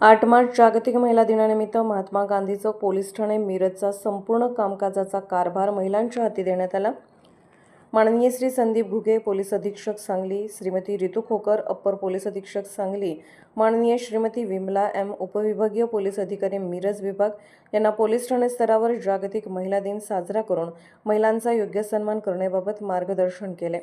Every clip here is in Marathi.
आठ मार्च जागतिक महिला दिनानिमित्त महात्मा गांधी चौक पोलीस ठाणे मिरजचा संपूर्ण कामकाजाचा कारभार महिलांच्या हाती देण्यात आला. माननीय श्री संदीप घुगे पोलीस अधीक्षक सांगली श्रीमती रितू खोकर अप्पर पोलीस अधीक्षक सांगली माननीय श्रीमती विमला एम उपविभागीय पोलीस अधिकारी मिरज विभाग यांना पोलीस ठाणे स्तरावर जागतिक महिला दिन साजरा करून महिलांचा योग्य सन्मान करण्याबाबत मार्गदर्शन केले.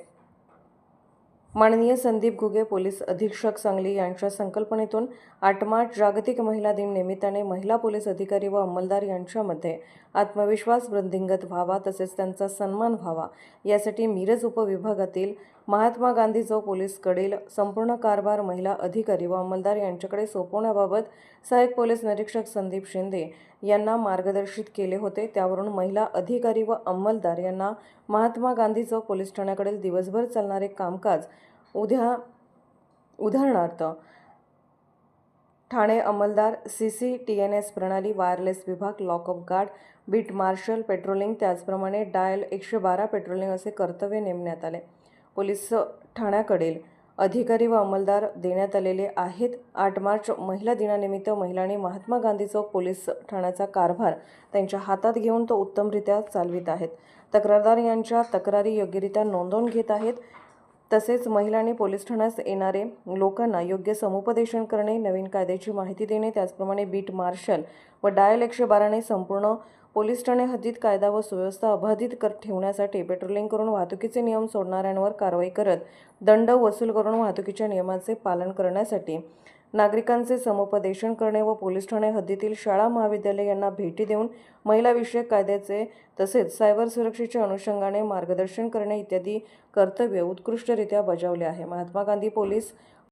माननीय संदीप घुगे पोलीस अधीक्षक सांगली यांच्या संकल्पनेतून आठ मार्च जागतिक महिला दिन निमित्ताने महिला पोलीस अधिकारी व अंमलदार यांच्यामध्ये आत्मविश्वास वृद्धिंगत व्हावा तसेच त्यांचा सन्मान व्हावा. यासाठी मिरज उपविभागातील महात्मा गांधी चौक पोलीसकडील संपूर्ण कारभार महिला अधिकारी व अंमलदार यांच्याकडे सोपवण्याबाबत सहाय्यक पोलीस निरीक्षक संदीप शिंदे यांना मार्गदर्शित केले होते. त्यावरून महिला अधिकारी व अंमलदार यांना महात्मा गांधी चौक पोलीस ठाण्याकडील दिवसभर चालणारे कामकाज उद्या उदाहरणार्थ ठाणे अंमलदार C C T N S प्रणाली वायरलेस विभाग lockup guard beat marshal patrolling त्याचप्रमाणे डायल एकशे बारा पेट्रोलिंग असे कर्तव्य नेमण्यात आले. पोलीस ठाण्याकडील अधिकारी व अंमलदार देण्यात आलेले आहेत. आठ मार्च महिला दिनानिमित्त महिलांनी महात्मा गांधी चौक पोलीस ठाण्याचा कारभार त्यांच्या हातात घेऊन तो उत्तमरित्या चालवित आहेत. तक्रारदार यांच्या तक्रारी योग्यरित्या नोंदवून घेत आहेत. तसेच महिलांनी पोलीस ठाण्यास येणारे लोकांना योग्य समुपदेशन करणे नवीन कायद्याची माहिती देणे त्याचप्रमाणे बीट मार्शल व डायल एकशे बाराने संपूर्ण पोलीस ठाणे हद्दीत कायदा व सुव्यवस्था अबाधित कर ठेवण्यासाठी पेट्रोलिंग करून वाहतुकीचे नियम सोडणाऱ्यांवर कारवाई करत दंड वसूल करून वाहतुकीच्या नियमांचे पालन करण्यासाठी नागरिकांचे समुपदेशन करणे व पोलीस ठाणे हद्दीतील शाळा महाविद्यालय यांना भेटी देऊन महिलाविषयक कायद्याचे तसेच सायबर सुरक्षेच्या अनुषंगाने मार्गदर्शन करणे इत्यादी कर्तव्य उत्कृष्टरित्या बजावले आहे. महात्मा गांधी पोलीस